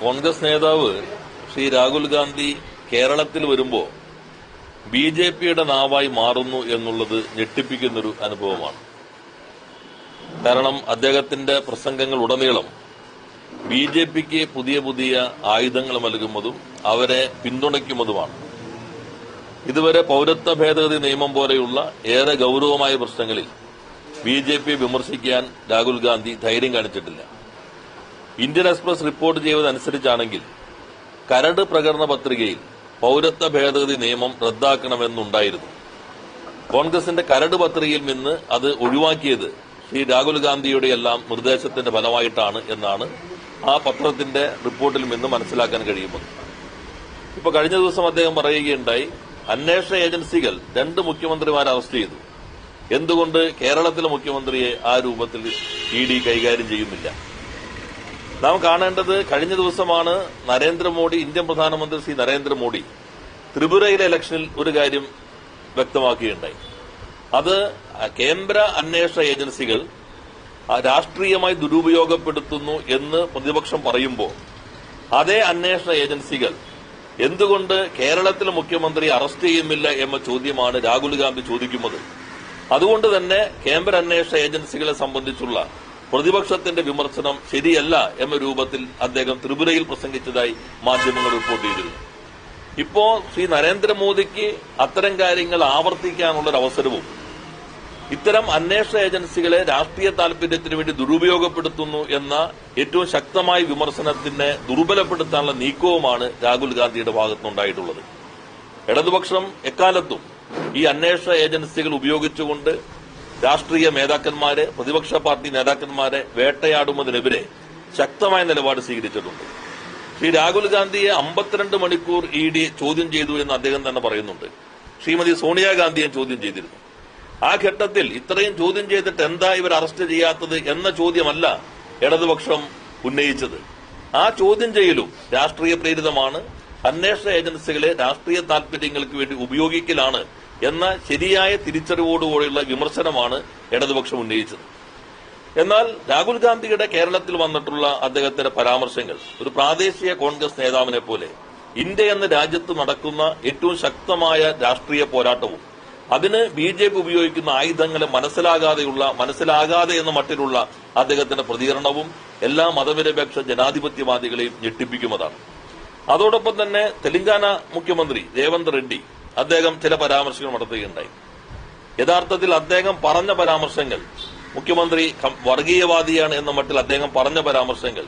കോൺഗ്രസ് നേതാവ് ശ്രീ രാഹുൽ ഗാന്ധി കേരളത്തിൽ വരുമ്പോൾ ബി ജെ പിയുടെ നാവായി മാറുന്നു എന്നുള്ളത് ഞെട്ടിപ്പിക്കുന്നൊരു അനുഭവമാണ്. കാരണം അദ്ദേഹത്തിന്റെ പ്രസംഗങ്ങൾ ഉടനീളം ബി ജെ പിക്ക് പുതിയ പുതിയ ആയുധങ്ങൾ നൽകുന്നതും അവരെ പിന്തുണയ്ക്കുന്നതുമാണ്. ഇതുവരെ പൌരത്വ ഭേദഗതി നിയമം പോലെയുള്ള ഏറെ ഗൌരവമായ പ്രശ്നങ്ങളിൽ ബി ജെ പി വിമർശിക്കാൻ രാഹുൽ ഗാന്ധി ധൈര്യം കാണിച്ചിട്ടില്ല. ഇന്ത്യൻ എക്സ്പ്രസ് റിപ്പോർട്ട് ചെയ്തതനുസരിച്ചാണെങ്കിൽ കരട് പ്രകടന പത്രികയിൽ പൌരത്വ ഭേദഗതി നിയമം റദ്ദാക്കണമെന്നുണ്ടായിരുന്നു. കോൺഗ്രസിന്റെ കരട് പത്രികയിൽ നിന്ന് അത് ഒഴിവാക്കിയത് ശ്രീ രാഹുൽ ഗാന്ധിയുടെ എല്ലാം നിർദ്ദേശത്തിന്റെ ഫലമായിട്ടാണ് എന്നാണ് ആ പത്രത്തിന്റെ റിപ്പോർട്ടിൽ നിന്ന് മനസ്സിലാക്കാൻ കഴിയുന്നത്. ഇപ്പൊ കഴിഞ്ഞ ദിവസം അദ്ദേഹം പറയുകയുണ്ടായി അന്വേഷണ ഏജൻസികൾ രണ്ട് മുഖ്യമന്ത്രിമാരെ അറസ്റ്റ് ചെയ്തു. എന്തുകൊണ്ട് കേരളത്തിലെ മുഖ്യമന്ത്രിയെ ആ രൂപത്തിൽ ഇ ഡി കൈകാര്യം ചെയ്യുന്നില്ല? നാം കാണേണ്ടത് കഴിഞ്ഞ ദിവസമാണ് നരേന്ദ്രമോദി ഇന്ത്യൻ പ്രധാനമന്ത്രി ശ്രീ നരേന്ദ്രമോദി ത്രിപുരയിലെ ഇലക്ഷനിൽ ഒരു കാര്യം വ്യക്തമാക്കുകയുണ്ടായി അത് കേന്ദ്ര അന്വേഷണ ഏജൻസികൾ രാഷ്ട്രീയമായി ദുരുപയോഗപ്പെടുത്തുന്നു എന്ന് പ്രതിപക്ഷം പറയുമ്പോൾ അതേ അന്വേഷണ ഏജൻസികൾ എന്തുകൊണ്ട് കേരളത്തിലെ മുഖ്യമന്ത്രി അറസ്റ്റ് ചെയ്യുന്നില്ല എന്ന ചോദ്യമാണ് രാഹുൽ ഗാന്ധി ചോദിക്കുന്നത്. അതുകൊണ്ട് തന്നെ കേന്ദ്ര അന്വേഷണ ഏജൻസികളെ സംബന്ധിച്ചുള്ള പ്രതിപക്ഷത്തിന്റെ വിമർശനം ശരിയല്ല എന്ന രൂപത്തിൽ അദ്ദേഹം ത്രിപുരയിൽ പ്രസംഗിച്ചതായി മാധ്യമങ്ങൾ റിപ്പോർട്ട് ചെയ്തിരുന്നു. ഇപ്പോ ശ്രീ നരേന്ദ്രമോദിക്ക് അത്തരം കാര്യങ്ങൾ ആവർത്തിക്കാനുള്ള ഒരു അവസരവും ഇത്തരം അന്വേഷണ ഏജൻസികളെ രാഷ്ട്രീയ താൽപര്യത്തിന് വേണ്ടി ദുരുപയോഗപ്പെടുത്തുന്നു എന്ന ഏറ്റവും ശക്തമായ വിമർശനത്തിനെ ദുർബലപ്പെടുത്താനുള്ള നീക്കവുമാണ് രാഹുൽ ഗാന്ധിയുടെ ഭാഗത്തുനിന്നുണ്ടായിട്ടുള്ളത്. ഇടതുപക്ഷം എക്കാലത്തും ഈ അന്വേഷണ ഏജൻസികൾ ഉപയോഗിച്ചുകൊണ്ട് രാഷ്ട്രീയ നേതാക്കന്മാരെ പ്രതിപക്ഷ പാർട്ടി നേതാക്കന്മാരെ വേട്ടയാടുന്നതിനെതിരെ ശക്തമായ നിലപാട് സ്വീകരിച്ചിട്ടുണ്ട്. ശ്രീ രാഹുൽ ഗാന്ധിയെ അമ്പത്തിരണ്ട് മണിക്കൂർ ഇ ഡി ചോദ്യം ചെയ്തു എന്ന് അദ്ദേഹം തന്നെ പറയുന്നുണ്ട്. ശ്രീമതി സോണിയാഗാന്ധിയെ ചോദ്യം ചെയ്തിരുന്നു. ആ ഘട്ടത്തിൽ ഇത്രയും ചോദ്യം ചെയ്തിട്ട് എന്താ ഇവർ അറസ്റ്റ് ചെയ്യാത്തത് എന്ന ചോദ്യമല്ല ഇടതുപക്ഷം ഉന്നയിച്ചത്. ആ ചോദ്യം ചെയ്യലും രാഷ്ട്രീയ പ്രേരിതമാണ് അന്വേഷണ ഏജൻസികളെ രാഷ്ട്രീയ താൽപര്യങ്ങൾക്ക് വേണ്ടി ഉപയോഗിക്കലാണ് എന്ന ശരിയായ തിരിച്ചറിവോടുകൂടിയുള്ള വിമർശനമാണ് ഇടതുപക്ഷം ഉന്നയിച്ചത്. എന്നാൽ രാഹുൽ ഗാന്ധിയുടെ കേരളത്തിൽ വന്നിട്ടുള്ള അദ്ദേഹത്തിന്റെ പരാമർശങ്ങൾ ഒരു പ്രാദേശിക കോൺഗ്രസ് നേതാവിനെ പോലെ ഇന്ത്യ എന്ന രാജ്യത്ത് നടക്കുന്ന ഏറ്റവും ശക്തമായ രാഷ്ട്രീയ പോരാട്ടവും അതിന് ബി ജെ പി ഉപയോഗിക്കുന്ന ആയുധങ്ങളെ മനസ്സിലാകാതെയുള്ള മനസ്സിലാകാതെ എന്ന മട്ടിലുള്ള അദ്ദേഹത്തിന്റെ പ്രതികരണവും എല്ലാ മതനിരപേക്ഷ ജനാധിപത്യവാദികളെയും ഞെട്ടിപ്പിക്കുന്നതാണ് അതോടൊപ്പം തന്നെ തെലങ്കാന മുഖ്യമന്ത്രി രേവന്ത് റെഡ്ഡി അദ്ദേഹം ചില പരാമർശങ്ങൾ നടത്തുകയുണ്ടായി. യഥാർത്ഥത്തിൽ അദ്ദേഹം പറഞ്ഞ പരാമർശങ്ങൾ മുഖ്യമന്ത്രി വർഗീയവാദിയാണ് എന്ന മട്ടിൽ അദ്ദേഹം പറഞ്ഞ പരാമർശങ്ങൾ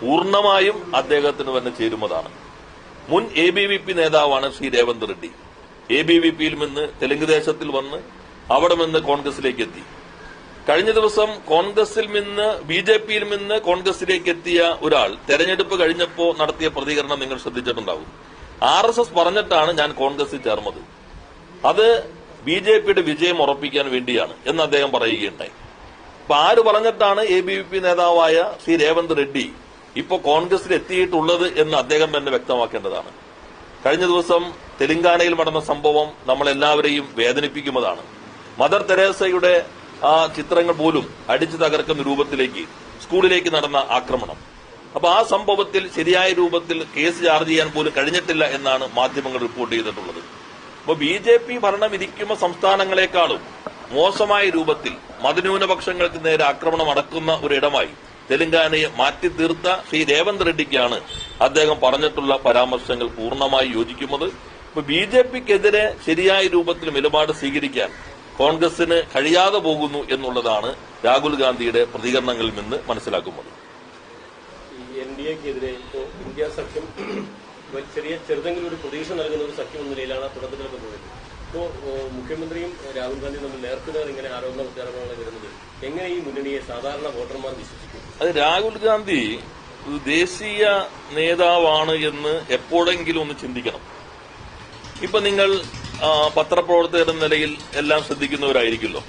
പൂർണമായും അദ്ദേഹത്തിന് തന്നെ ചേരുന്നതാണ് മുൻ എ ബി വി പി നേതാവാണ് Shri Revanth Reddy. A B V പിയിൽ നിന്ന് തെലുങ്ക് ദേശത്തിൽ വന്ന് അവിടെ നിന്ന് കോൺഗ്രസിലേക്ക് എത്തി. കഴിഞ്ഞ ദിവസം കോൺഗ്രസിൽ നിന്ന് ബി ജെ പിയിൽ നിന്ന് കോൺഗ്രസിലേക്ക് എത്തിയ ഒരാൾ തെരഞ്ഞെടുപ്പ് കഴിഞ്ഞപ്പോ നടത്തിയ പ്രതികരണം നിങ്ങൾ ശ്രദ്ധിച്ചിട്ടുണ്ടാവും. ആർ എസ് എസ് പറഞ്ഞിട്ടാണ് ഞാൻ കോൺഗ്രസിൽ ചേർന്നത്. അത് ബി ജെ പിയുടെ വിജയം ഉറപ്പിക്കാൻ വേണ്ടിയാണ് എന്ന് അദ്ദേഹം പറയുകയുണ്ടായി. അപ്പൊ ആര് പറഞ്ഞിട്ടാണ് എ ബി വി പി നേതാവായ ശ്രീ രേവന്ത് റെഡ്ഡി ഇപ്പൊ കോൺഗ്രസിൽ എത്തിയിട്ടുള്ളത് എന്ന് അദ്ദേഹം തന്നെ വ്യക്തമാക്കേണ്ടതാണ്. കഴിഞ്ഞ ദിവസം തെലങ്കാനയിൽ നടന്ന സംഭവം നമ്മളെല്ലാവരെയും വേദനിപ്പിക്കുന്നതാണ്. മദർ തെരേസയുടെ ആ ചിത്രങ്ങൾ പോലും അടിച്ചു തകർക്കുന്ന രൂപത്തിലേക്ക് സ്കൂളിലേക്ക് നടന്ന ആക്രമണം. അപ്പൊ ആ സംഭവത്തിൽ ശരിയായ രൂപത്തിൽ കേസ് ചാർജ് ചെയ്യാൻ പോലും കഴിഞ്ഞിട്ടില്ല എന്നാണ് മാധ്യമങ്ങൾ റിപ്പോർട്ട് ചെയ്തിട്ടുള്ളത്. അപ്പൊ ബി ജെ പി ഭരണം ഇരിക്കുന്ന സംസ്ഥാനങ്ങളെക്കാളും മോശമായ രൂപത്തിൽ മതന്യൂനപക്ഷങ്ങൾക്ക് നേരെ ആക്രമണം അടക്കുന്ന ഒരിടമായി തെലങ്കാനയെ മാറ്റി തീർത്ത ശ്രീ രേവന്ത് റെഡ്ഡിക്കാണ് അദ്ദേഹം പറഞ്ഞിട്ടുള്ള പരാമർശങ്ങൾ പൂർണമായി യോജിക്കുന്നത്. ഇപ്പൊ ബി ജെ പിക്കെതിരെ ശരിയായ രൂപത്തിൽ നിലപാട് സ്വീകരിക്കാൻ കോൺഗ്രസിന് കഴിയാതെ പോകുന്നു എന്നുള്ളതാണ് രാഹുൽ ഗാന്ധിയുടെ പ്രതികരണങ്ങളിൽ നിന്ന് മനസ്സിലാക്കുന്നത്. ഈ ഇപ്പോ ഇന്ത്യ സഖ്യം ചെറിയ ചെറുതെങ്കിലും ഒരു പ്രതീക്ഷ നൽകുന്ന ഒരു സഖ്യം എന്ന നിലയിലാണ് തുടക്കത്തിലൊക്കെ പോയത്. ഇപ്പോൾ മുഖ്യമന്ത്രിയും രാഹുൽ ഗാന്ധിയും തമ്മിൽ നേർക്കുനേർ ഇങ്ങനെ ആരോപണ പ്രചാരണങ്ങൾ വരുന്നത്. എങ്ങനെ ഈ മുന്നണിയെ സാധാരണ വോട്ടർമാർ വിശ്വസിക്കും? അത് രാഹുൽ ഗാന്ധി ഒരു ദേശീയ നേതാവാണ് എന്ന് എപ്പോഴെങ്കിലും ഒന്ന് ചിന്തിക്കണം. ഇപ്പൊ നിങ്ങൾ പത്രപ്രവർത്തകരുടെ നിലയിൽ എല്ലാം ശ്രദ്ധിക്കുന്നവരായിരിക്കുമല്ലോ.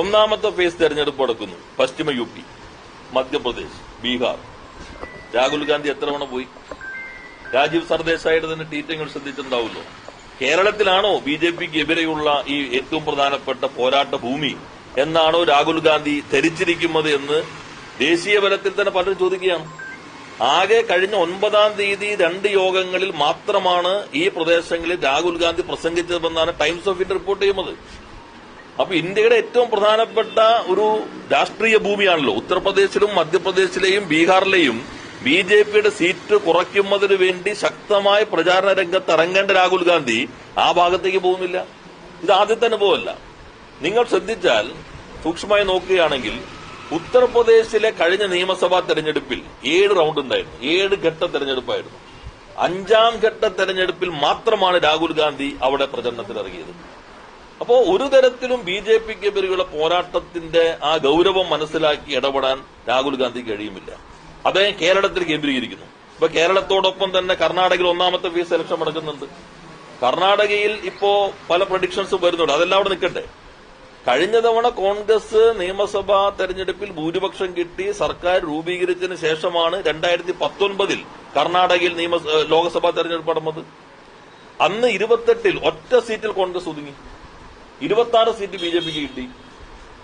ഒന്നാമത്തെ ഫേസ് തെരഞ്ഞെടുപ്പ് നടക്കുന്നു. പശ്ചിമ യു പി മധ്യപ്രദേശ് ബീഹാർ. രാഹുൽ ഗാന്ധി എത്ര തവണ പോയി? രാജീവ് സർദേശായിട്ട് തന്നെ ട്വീറ്റുകൾ ശ്രദ്ധിച്ചിട്ടുണ്ടാവുമല്ലോ. കേരളത്തിലാണോ ബി ജെ പിക്ക് എതിരെയുള്ള ഈ ഏറ്റവും പ്രധാനപ്പെട്ട പോരാട്ട ഭൂമി? എന്നാണോ രാഹുൽ ഗാന്ധി ധരിച്ചിരിക്കുന്നത് എന്ന് ദേശീയ തലത്തിൽ തന്നെ പലരും ചോദിക്കുകയാണ്. ആകെ കഴിഞ്ഞ ഒൻപതാം തീയതി രണ്ട് യോഗങ്ങളിൽ മാത്രമാണ് ഈ പ്രദേശങ്ങളിൽ രാഹുൽ ഗാന്ധി പ്രസംഗിച്ചതെന്നാണ് ടൈംസ് ഓഫ് ഇന്ത്യ റിപ്പോർട്ട് ചെയ്യുന്നത്. അപ്പൊ ഇന്ത്യയുടെ ഏറ്റവും പ്രധാനപ്പെട്ട ഒരു രാഷ്ട്രീയ ഭൂമിയാണല്ലോ. ഉത്തർപ്രദേശിലും മധ്യപ്രദേശിലെയും ബീഹാറിലെയും ബി ജെ പിയുടെ സീറ്റ് കുറയ്ക്കുന്നതിന് വേണ്ടി ശക്തമായ പ്രചാരണ രംഗത്ത് ഇറങ്ങേണ്ട രാഹുൽ ഗാന്ധി ആ ഭാഗത്തേക്ക് പോകുന്നില്ല. ഇത് ആദ്യത്തെ അനുഭവമല്ല നിങ്ങൾ ശ്രദ്ധിച്ചാൽ സൂക്ഷ്മമായി നോക്കുകയാണെങ്കിൽ ഉത്തർപ്രദേശിലെ കഴിഞ്ഞ നിയമസഭാ തെരഞ്ഞെടുപ്പിൽ ഏഴ് റൗണ്ട് ഉണ്ടായിരുന്നു. ഏഴ് ഘട്ട തെരഞ്ഞെടുപ്പായിരുന്നു. അഞ്ചാം ഘട്ട തെരഞ്ഞെടുപ്പിൽ മാത്രമാണ് രാഹുൽ ഗാന്ധി അവിടെ പ്രചരണത്തിൽ ഇറങ്ങിയത് അപ്പോ ഒരു തരത്തിലും ബി ജെ പിക്കെതിരെയുള്ള പോരാട്ടത്തിന്റെ ആ ഗൗരവം മനസ്സിലാക്കി ഇടപെടാൻ രാഹുൽ ഗാന്ധി കഴിയുമില്ല. അദ്ദേഹം കേരളത്തിൽ കേന്ദ്രീകരിക്കുന്നു. ഇപ്പൊ കേരളത്തോടൊപ്പം തന്നെ കർണാടകയിൽ ഒന്നാമത്തെ ഫീസ് സെലക്ഷൻ നടക്കുന്നുണ്ട് കർണാടകയിൽ ഇപ്പോ പല പ്രഡിക്ഷൻസും വരുന്നുണ്ട്. അതെല്ലാം അവിടെ നിൽക്കട്ടെ. കഴിഞ്ഞ തവണ കോൺഗ്രസ് നിയമസഭാ തെരഞ്ഞെടുപ്പിൽ ഭൂരിപക്ഷം കിട്ടി. സർക്കാർ രൂപീകരിച്ചതിന് ശേഷമാണ് രണ്ടായിരത്തി പത്തൊൻപതിൽ കർണാടകയിൽ നിയമ ലോക്സഭാ തെരഞ്ഞെടുപ്പ് നടന്നത്. അന്ന് ഇരുപത്തെട്ടിൽ ഒറ്റ സീറ്റിൽ കോൺഗ്രസ് ഒതുങ്ങി. ഇരുപത്തി സീറ്റ് ബി ജെ പിക്ക് കിട്ടി.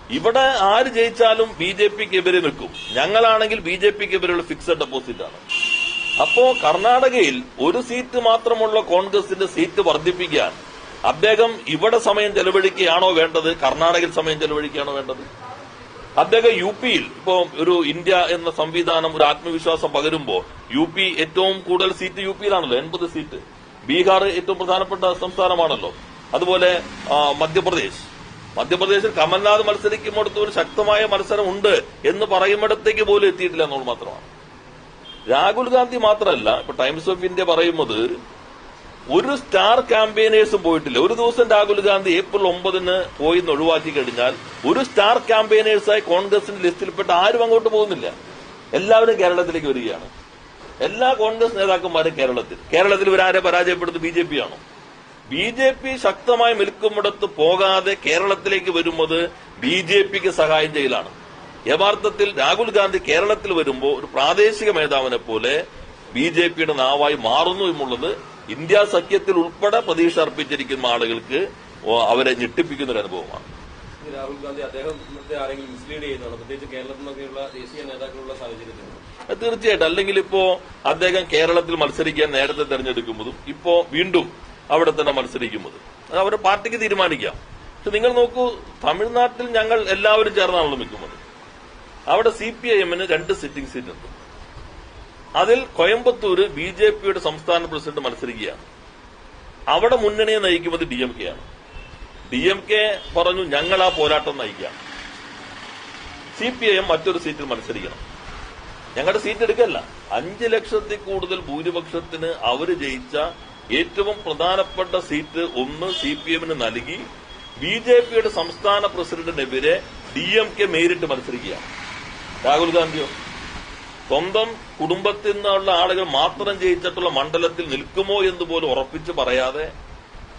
ഇവിടെ ആര് ജയിച്ചാലും ബി ജെ പിക്ക് എതിരെ നിൽക്കും. ഞങ്ങളാണെങ്കിൽ ബി ജെ പിക്ക് എതിരെയുള്ള ഫിക്സഡ് ഡെപ്പോസിറ്റ് ആണ്. അപ്പോ കർണാടകയിൽ ഒരു സീറ്റ് മാത്രമുള്ള കോൺഗ്രസിന്റെ സീറ്റ് വർദ്ധിപ്പിക്കാൻ അദ്ദേഹം ഇവിടെ സമയം ചെലവഴിക്കുകയാണോ വേണ്ടത്? കർണാടകയിൽ സമയം ചെലവഴിക്കുകയാണോ വേണ്ടത്? അദ്ദേഹം യു പിയിൽ ഇപ്പോ ഒരു ഇന്ത്യ എന്ന സംവിധാനം ഒരു ആത്മവിശ്വാസം പകരുമ്പോൾ യു പി ഏറ്റവും കൂടുതൽ സീറ്റ് യു പിയിലാണല്ലോ എൺപത് സീറ്റ്. ബീഹാർ ഏറ്റവും പ്രധാനപ്പെട്ട സംസ്ഥാനമാണല്ലോ. അതുപോലെ മധ്യപ്രദേശ്. മധ്യപ്രദേശിൽ കമൽനാഥ് മത്സരിക്കുന്നിടത്ത് ഒരു ശക്തമായ മത്സരം ഉണ്ട് എന്ന് പറയുന്നിടത്തേക്ക് പോലും എത്തിയിട്ടില്ല എന്നുള്ളത് മാത്രമാണ്. രാഹുൽ ഗാന്ധി മാത്രമല്ല ഇപ്പൊ ടൈംസ് ഓഫ് ഇന്ത്യ പറയുന്നത് ഒരു സ്റ്റാർ ക്യാമ്പയിനേഴ്സും പോയിട്ടില്ല. ഒരു ദിവസം രാഹുൽ ഗാന്ധി ഏപ്രിൽ ഒമ്പതിന് പോയി എന്ന് ഒഴിവാക്കി കഴിഞ്ഞാൽ ഒരു സ്റ്റാർ ക്യാമ്പയിനേഴ്സായി കോൺഗ്രസിന്റെ ലിസ്റ്റിൽപ്പെട്ട ആരും അങ്ങോട്ട് പോകുന്നില്ല. എല്ലാവരും കേരളത്തിലേക്ക് വരികയാണ്. എല്ലാ കോൺഗ്രസ് നേതാക്കന്മാരും കേരളത്തിൽ. കേരളത്തിൽ ഇവരാരെ പരാജയപ്പെടുന്നത് ബി ജെ പി ആണോ? ബി ജെ പി ശക്തമായി നിൽക്കുന്നിടത്ത് പോകാതെ കേരളത്തിലേക്ക് വരുന്നത് ബി ജെ പിക്ക് സഹായം ചെയ്യലാണ്. യഥാർത്ഥത്തിൽ രാഹുൽ ഗാന്ധി കേരളത്തിൽ വരുമ്പോൾ ഒരു പ്രാദേശിക മേധാവിനെ പോലെ ബി ജെ പിയുടെ നാവായി മാറുന്നു എന്നുള്ളത് ഇന്ത്യ സഖ്യത്തിൽ ഉൾപ്പെടെ പ്രതീക്ഷ അർപ്പിച്ചിരിക്കുന്ന ആളുകൾക്ക് അവരെ ഞെട്ടിപ്പിക്കുന്ന ഒരു അനുഭവമാണ്. രാഹുൽ ഗാന്ധി അദ്ദേഹത്തെ ആരെങ്കിലും മിസ്ലീഡ് ചെയ്യുന്നതാണ് പ്രത്യേകിച്ച് കേരളത്തിൽ നിന്നൊക്കെയുള്ള ദേശീയ നേതാക്കളുള്ള സാഹചര്യത്തിൽ. അത് തീർച്ചയായിട്ടും. അല്ലെങ്കിൽ ഇപ്പോ അദ്ദേഹം കേരളത്തിൽ മത്സരിക്കാൻ നേരത്തെ തെരഞ്ഞെടുക്കുന്നതും ഇപ്പോ വീണ്ടും അവിടെ തന്നെ മത്സരിക്കുന്നത്. അത് അവരുടെ പാർട്ടിക്ക് തീരുമാനിക്കാം. പക്ഷെ നിങ്ങൾ നോക്കൂ തമിഴ്നാട്ടിൽ ഞങ്ങൾ എല്ലാവരും ചേർന്നാണല്ലോ നിൽക്കുന്നത്. അവിടെ സി പി ഐ എമ്മിന് രണ്ട് സിറ്റിംഗ് സീറ്റ് ഉണ്ട്. അതിൽ കോയമ്പത്തൂര് ബി ജെ പിയുടെ സംസ്ഥാന പ്രസിഡന്റ് മത്സരിക്കുകയാണ്. അവിടെ മുന്നണിയെ നയിക്കുന്നത് ഡി എം കെ ആണ്. ഡി എം കെ പറഞ്ഞു ഞങ്ങൾ ആ പോരാട്ടം നയിക്കാം. സി പി ഐ എം മറ്റൊരു സീറ്റിൽ മത്സരിക്കണം. ഞങ്ങളുടെ സീറ്റ് എടുക്കല്ല. അഞ്ച് ലക്ഷത്തിൽ കൂടുതൽ ഭൂരിപക്ഷത്തിന് അവർ ജയിച്ച ഏറ്റവും പ്രധാനപ്പെട്ട സീറ്റ് ഒന്ന് സി പി എമ്മിന് നൽകി. ബി ജെ പിയുടെ സംസ്ഥാന പ്രസിഡന്റിനെതിരെ ഡി എം കെ നേരിട്ട് മത്സരിക്കുകയാണ്. രാഹുൽ ഗാന്ധിയോ സ്വന്തം കുടുംബത്തിൽ നിന്നുള്ള ആളുകൾ മാത്രം ജയിച്ചിട്ടുള്ള മണ്ഡലത്തിൽ നിൽക്കുമോ എന്ന് പോലും ഉറപ്പിച്ച് പറയാതെ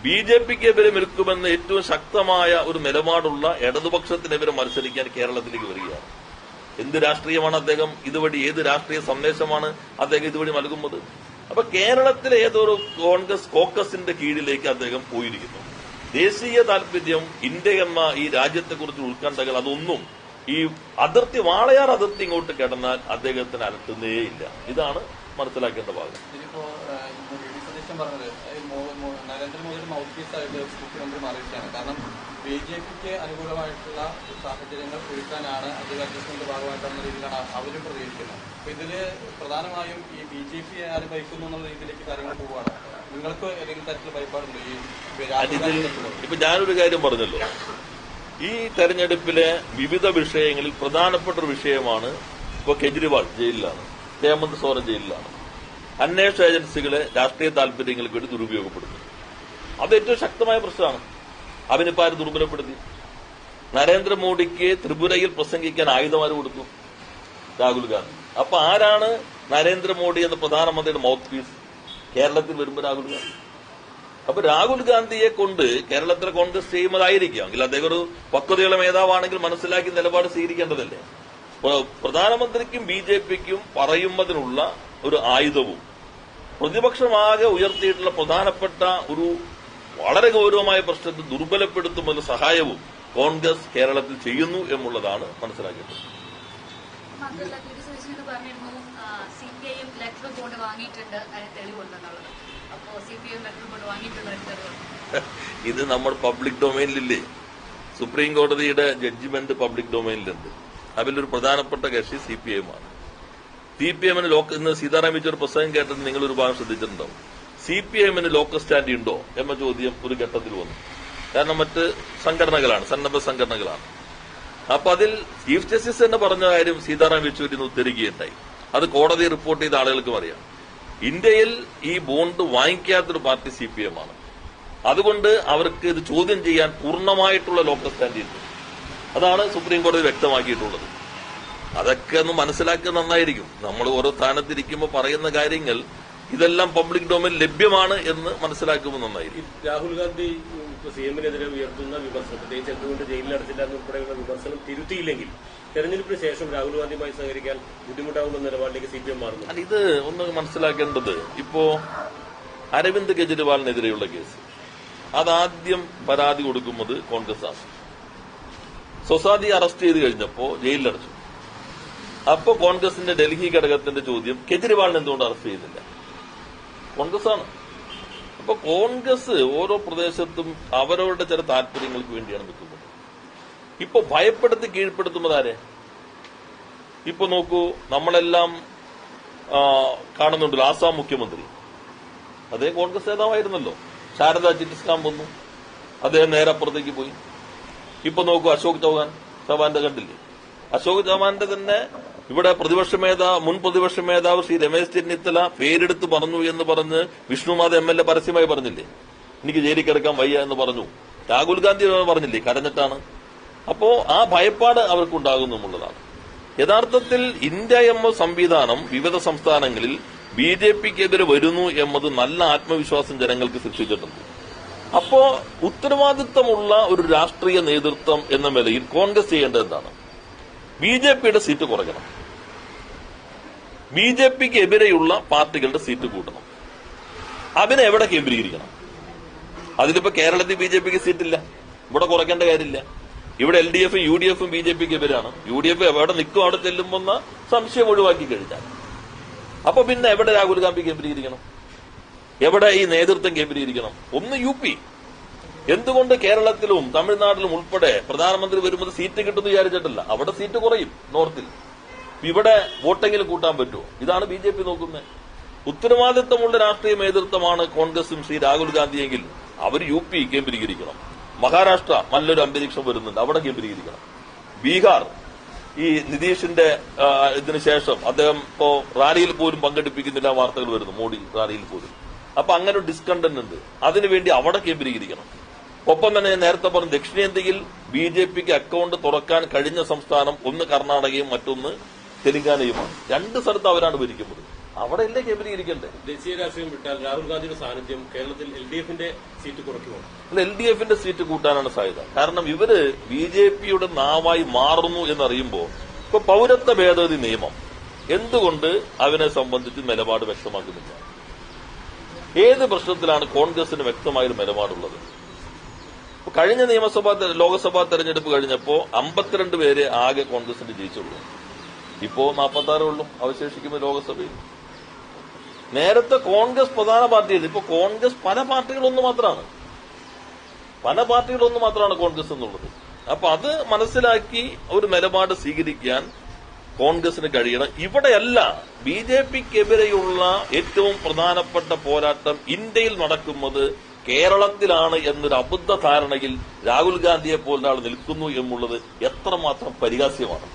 ബി ജെ പിക്കെതിരെ നിൽക്കുമെന്ന് ഏറ്റവും ശക്തമായ ഒരു നിലപാടുള്ള ഇടതുപക്ഷത്തിനെതിരെ മത്സരിക്കാൻ കേരളത്തിലേക്ക് വരികയാണ്. എന്ത് രാഷ്ട്രീയമാണ് അദ്ദേഹം? ഇതുവഴി ഏത് രാഷ്ട്രീയ സന്ദേശമാണ് അദ്ദേഹം ഇതുവഴി നൽകുന്നത്? അപ്പൊ കേരളത്തിലെ ഏതൊരു കോൺഗ്രസ് കോക്കസിന്റെ കീഴിലേക്ക് അദ്ദേഹം പോയിരിക്കുന്നു. ദേശീയ താല്പര്യം ഇന്ത്യ എന്ന ഈ രാജ്യത്തെക്കുറിച്ച് ഉത്കണ്ഠകൾ അതൊന്നും ഈ അതിർത്തി വാളയാർ അതിർത്തി ഇങ്ങോട്ട് കിടന്നാൽ അദ്ദേഹത്തിന് അലട്ടുന്നേയില്ല ഇതാണ് മനസ്സിലാക്കേണ്ട ഭാഗം. നരേന്ദ്രമോദിയുടെ മൗത്ത് പീസായിട്ട് മുഖ്യമന്ത്രി മാറിയിരിക്കുകയാണ്. കാരണം ബി ജെ പിക്ക് അനുകൂലമായിട്ടുള്ള സാഹചര്യങ്ങൾ ഒരുക്കാനാണ് അധികാരത്തിന്റെ ഭാഗമായിട്ടുള്ള രീതിയിലാണ് അവരും പ്രതികരിക്കുന്നത്. അപ്പൊ ഇതിൽ പ്രധാനമായും ഈ ബി ജെ പി ആര് ഭയക്കുന്നു എന്നുള്ള രീതിയിലേക്ക് കാര്യങ്ങൾ പോവുകയാണ്. നിങ്ങൾക്ക് ഏതെങ്കിലും തരത്തിലുള്ള ഭയപ്പാടുണ്ടോ ഈ ഇപ്പൊ ഞാനൊരു കാര്യം പറഞ്ഞല്ലോ. ഈ തെരഞ്ഞെടുപ്പിലെ വിവിധ വിഷയങ്ങളിൽ പ്രധാനപ്പെട്ട ഒരു വിഷയമാണ് ഇപ്പോൾ കെജ്രിവാൾ ജയിലിലാണ് ഹേമന്ത് സോറൻ ജയിലിലാണ്. അന്വേഷണ ഏജൻസികളെ രാഷ്ട്രീയ താല്പര്യങ്ങൾക്ക് വേണ്ടി ദുരുപയോഗപ്പെടുത്തുന്നു അത് ഏറ്റവും ശക്തമായ പ്രശ്നമാണ്. അവനിപ്പോ ആര് ദുർബലപ്പെടുത്തി? നരേന്ദ്രമോദിക്ക് ത്രിപുരയിൽ പ്രസംഗിക്കാൻ ആയുധമാര് കൊടുത്തു രാഹുൽ ഗാന്ധി. അപ്പൊ ആരാണ് നരേന്ദ്രമോദി എന്ന പ്രധാനമന്ത്രിയുടെ മൗത്ത് പീസ് കേരളത്തിൽ വരുമ്പോൾ രാഹുൽ ഗാന്ധി. അപ്പൊ രാഹുൽ ഗാന്ധിയെ കൊണ്ട് കേരളത്തിലെ കോൺഗ്രസ് ചെയ്യുന്നതായിരിക്കാം. എങ്കിൽ അദ്ദേഹം ഒരു പക്വതയുള്ള നേതാവാണെങ്കിൽ മനസ്സിലാക്കി നിലപാട് സ്വീകരിക്കേണ്ടതല്ലേ? പ്രധാനമന്ത്രിക്കും ബി ജെ പിക്കും പറയുന്നതിനുള്ള ഒരു ആയുധവും പ്രതിപക്ഷമാകെ ഉയർത്തിയിട്ടുള്ള പ്രധാനപ്പെട്ട ഒരു വളരെ ഗൗരവമായ പ്രശ്നത്തെ ദുർബലപ്പെടുത്തുമെന്ന സഹായവും കോൺഗ്രസ് കേരളത്തിൽ ചെയ്യുന്നു എന്നുള്ളതാണ് മനസ്സിലാക്കിയത് ഐ ഇത് നമ്മൾ പബ്ലിക് ഡൊമൈനിലില്ലേ? സുപ്രീം കോടതിയുടെ ജഡ്ജ്മെന്റ് പബ്ലിക് ഡൊമൈനിലുണ്ട്. അതിലൊരു പ്രധാനപ്പെട്ട കക്ഷി സി പി എം ആണ് സി പി എമ്മിന് ലോക്ക് ഇന്ന് സീതാറാം യെച്ചൂർ പ്രസംഗം കേട്ടത് നിങ്ങൾ ഒരു ഭാഗം ശ്രദ്ധിച്ചിട്ടുണ്ടാവും. സി പി എമ്മിന് ലോക്കൽ സ്റ്റാൻഡ് ഉണ്ടോ എന്ന ചോദ്യം ഒരു ഘട്ടത്തിൽ വന്നു. കാരണം മറ്റ് സംഘടനകളാണ് സന്നദ്ധ സംഘടനകളാണ്. അപ്പൊ അതിൽ ചീഫ് ജസ്റ്റിസ് തന്നെ പറഞ്ഞ കാര്യം സീതാറാം യെച്ചൂരി ഉദ്ധരിക്കുകയുണ്ടായി. അത് കോടതി റിപ്പോർട്ട് ചെയ്ത ആളുകൾക്കും അറിയാം. ഇന്ത്യയിൽ ഈ ബോണ്ട് വാങ്ങിക്കാത്തൊരു പാർട്ടി സി പി എം ആണ്. അതുകൊണ്ട് അവർക്ക് ഇത് ചോദ്യം ചെയ്യാൻ പൂർണമായിട്ടുള്ള ലോക്കൽ സ്റ്റാൻഡ് ഉണ്ട്. അതാണ് സുപ്രീം കോടതി വ്യക്തമാക്കിയിട്ടുള്ളത്. അതൊക്കെ ഒന്ന് മനസ്സിലാക്കുക നന്നായിരിക്കും. നമ്മൾ ഓരോ സ്ഥാനത്തിരിക്കുമ്പോൾ പറയുന്ന കാര്യങ്ങൾ ഇതെല്ലാം പബ്ലിക് ഡൊമൈൻ ലഭ്യമാണ് എന്ന് മനസ്സിലാക്കുമ്പോൾ നന്നായിരിക്കും. രാഹുൽ ഗാന്ധി സിഎമ്മിനെതിരെ സി എമ്മിനെതിരെ ഉയർത്തുന്ന വിമർശനം പ്രത്യേകിച്ച് എന്തുകൊണ്ട് ജയിലിൽ അടച്ചില്ല എന്നുൾപ്പെടെയുള്ള വിമർശനം തിരുത്തിയില്ലെങ്കിൽ തെരഞ്ഞെടുപ്പിന് ശേഷം രാഹുൽ ഗാന്ധിയുമായി സഹകരിക്കാൻ ബുദ്ധിമുട്ടാവുന്ന നിലപാടിലേക്ക് സി പി എം മാറുന്നു. അല്ല, ഇത് ഒന്ന് മനസ്സിലാക്കേണ്ടത് ഇപ്പോ അരവിന്ദ് കെജ്രിവാളിനെതിരെയുള്ള കേസ്. അതാദ്യം പരാതി കൊടുക്കുന്നത് കോൺഗ്രസ് ആണ് സൊസാദി അറസ്റ്റ് ചെയ്ത് കഴിഞ്ഞപ്പോ ജയിലിലടച്ചു അപ്പോ കോൺഗ്രസിന്റെ ഡൽഹി ഘടകത്തിന്റെ ചോദ്യം കെജ്രിവാളിനെ എന്തുകൊണ്ട് അറസ്റ്റ് ചെയ്യുന്നില്ല കോൺഗ്രസ് ആണ് അപ്പൊ കോൺഗ്രസ് ഓരോ പ്രദേശത്തും അവരവരുടെ ചില താല്പര്യങ്ങൾക്ക് വേണ്ടിയാണ് നിൽക്കുന്നത്. ഇപ്പൊ ഭയപ്പെടുത്തി കീഴ്പ്പെടുത്തുമ്പോൾ ആരെ? ഇപ്പൊ നോക്കൂ നമ്മളെല്ലാം കാണുന്നുണ്ടല്ലോ ആസാം മുഖ്യമന്ത്രി. അദ്ദേഹം കോൺഗ്രസ് നേതാവായിരുന്നല്ലോ. ശാരദ ചിറ്റിസ്കാം വന്നു. അദ്ദേഹം നേരെ അപ്പുറത്തേക്ക് പോയി. ഇപ്പൊ നോക്കൂ അശോക് ചൗഹാൻ ചവാന്റെ കണ്ടില്ലേ? അശോക് ചവാന്റെ തന്നെ ഇവിടെ പ്രതിപക്ഷ മേധാവ് മുൻ പ്രതിപക്ഷ മേധാവ് ശ്രീ രമേശ് ചെന്നിത്തല പേരെടുത്ത് പറഞ്ഞു എന്ന് പറഞ്ഞ് വിഷ്ണുമാത എം എൽ എ പരസ്യമായി പറഞ്ഞില്ലേ? എനിക്ക് ജയിലിൽ കിടക്കാൻ വയ്യ എന്ന് പറഞ്ഞു. രാഹുൽ ഗാന്ധി പറഞ്ഞില്ലേ? കരഞ്ഞിട്ടാണ്. അപ്പോ ആ ഭയപ്പാട് അവർക്കുണ്ടാകുന്നു എന്നുള്ളതാണ്. യഥാർത്ഥത്തിൽ ഇന്ത്യ എന്ന സംവിധാനം വിവിധ സംസ്ഥാനങ്ങളിൽ ബി ജെ പിക്കെതിരെ വരുന്നു എന്നത് നല്ല ആത്മവിശ്വാസം ജനങ്ങൾക്ക് സൃഷ്ടിച്ചിട്ടുണ്ട്. അപ്പോ ഉത്തരവാദിത്തമുള്ള ഒരു രാഷ്ട്രീയ നേതൃത്വം എന്ന നിലയിൽ കോൺഗ്രസ് ചെയ്യേണ്ടത് എന്താണ്? ബി ജെ പിയുടെ സീറ്റ് കുറയ്ക്കണം. ബി ജെ പിക്ക് എതിരെയുള്ള പാർട്ടികളുടെ സീറ്റ് കൂട്ടണം. അതിനെ എവിടെ കേന്ദ്രീകരിക്കണം? അതിലിപ്പോ കേരളത്തിൽ ബി ജെ പിക്ക് സീറ്റില്ല. ഇവിടെ കുറയ്ക്കേണ്ട കാര്യമില്ല. ഇവിടെ എൽ ഡി എഫും യു ഡി എഫും ബി ജെ പിക്ക് എതിരാണ് യു ഡി എഫ് എവിടെ നിൽക്കും അവിടെ ചെല്ലുമെന്ന സംശയം ഒഴിവാക്കി കഴിഞ്ഞാൽ. അപ്പൊ പിന്നെ എവിടെ രാഹുൽ ഗാന്ധി കേന്ദ്രീകരിക്കണം? എവിടെ ഈ നേതൃത്വം കേന്ദ്രീകരിക്കണം? ഒന്ന് യു പി. എന്തുകൊണ്ട് കേരളത്തിലും തമിഴ്നാട്ടിലും ഉൾപ്പെടെ പ്രധാനമന്ത്രി വരുമ്പോൾ സീറ്റ് കിട്ടുമെന്ന് വിചാരിച്ചിട്ടില്ല? അവിടെ സീറ്റ് കുറയും നോർത്തിൽ. ഇവിടെ വോട്ടെങ്കിലും കൂട്ടാൻ പറ്റുമോ ഇതാണ് ബി ജെ പി നോക്കുന്നത്. ഉത്തരവാദിത്തമുള്ള രാഷ്ട്രീയ നേതൃത്വമാണ് കോൺഗ്രസും ശ്രീ രാഹുൽ ഗാന്ധിയെങ്കിൽ അവർ യു പി കേന്ദ്രീകരിക്കണം. മഹാരാഷ്ട്ര നല്ലൊരു അന്തരീക്ഷം വരുന്നുണ്ട് അവിടെ കേന്ദ്രീകരിക്കണം. ബീഹാർ ഈ നിതീഷിന്റെ ഇതിനു ശേഷം അദ്ദേഹം ഇപ്പോ റാലിയിൽ പോലും പങ്കെടുപ്പിക്കുന്നില്ല വാർത്തകൾ വരുന്നു മോഡി റാലിയിൽ പോലും. അപ്പൊ അങ്ങനെ ഒരു ഡിസ്കണ്ടന്റ് ഉണ്ട്. അതിനുവേണ്ടി അവിടെ കേന്ദ്രീകരിക്കണം. ഒപ്പം തന്നെ ഞാൻ നേരത്തെ പറഞ്ഞു ദക്ഷിണേന്ത്യയിൽ ബി ജെ പിക്ക് അക്കൗണ്ട് തുറക്കാൻ കഴിഞ്ഞ സംസ്ഥാനം ഒന്ന് കർണാടകയും മറ്റൊന്ന് തെലങ്കാനയുമാണ്. രണ്ട് സ്ഥലത്ത് അവരാണ് ഭരിക്കുന്നത് അവിടെ അല്ലേ കേന്ദ്രീകരിക്കണ്ടേ ദേശീയ രാഷ്ട്രീയം വിട്ടാൽ രാഹുൽ ഗാന്ധിയുടെ സാന്നിധ്യം കേരളത്തിൽ എൽ ഡി എഫിന്റെ സീറ്റ് കുറയ്ക്കുമോ എൽ ഡി എഫിന്റെ സീറ്റ് കൂട്ടാനാണ് സാധ്യത. കാരണം ഇവർ ബി ജെ പിയുടെ നാവായി മാറുന്നു എന്നറിയുമ്പോൾ ഇപ്പൊ പൗരത്വ ഭേദഗതി നിയമം എന്തുകൊണ്ട് അവനെ സംബന്ധിച്ച് നിലപാട് വ്യക്തമാക്കുന്നില്ല? ഏത് പ്രശ്നത്തിലാണ് കോൺഗ്രസിന് വ്യക്തമായൊരു നിലപാടുള്ളത്? കഴിഞ്ഞ നിയമസഭാ ലോക്സഭാ തെരഞ്ഞെടുപ്പ് കഴിഞ്ഞപ്പോ അമ്പത്തിരണ്ട് പേരെ ആകെ കോൺഗ്രസിന് ജയിച്ചുള്ളൂ. ഇപ്പോ നാൽപ്പത്തി ആറേ ഉള്ളൂ അവശേഷിക്കുന്ന ലോക്സഭയിൽ. നേരത്തെ കോൺഗ്രസ് പ്രധാന പാർട്ടിയായിരുന്നു ഇപ്പൊ കോൺഗ്രസ് പല പാർട്ടികളൊന്നു മാത്രമാണ് പല പാർട്ടികളൊന്നു മാത്രമാണ് കോൺഗ്രസ് എന്നുള്ളത്. അപ്പൊ അത് മനസ്സിലാക്കി ഒരു നിലപാട് സ്വീകരിക്കാൻ കോൺഗ്രസിന് കഴിയണം. ഇവിടെയല്ല ബി ജെ പിക്കെതിരെയുള്ള ഏറ്റവും പ്രധാനപ്പെട്ട പോരാട്ടം ഇന്ത്യയിൽ നടക്കുന്നത് കേരളത്തിലാണ് എന്നൊരു അബദ്ധ ധാരണയിൽ രാഹുൽ ഗാന്ധിയെ പോലെ ആൾ നിൽക്കുന്നു എന്നുള്ളത് എത്രമാത്രം പരിഹാസ്യമാണ്.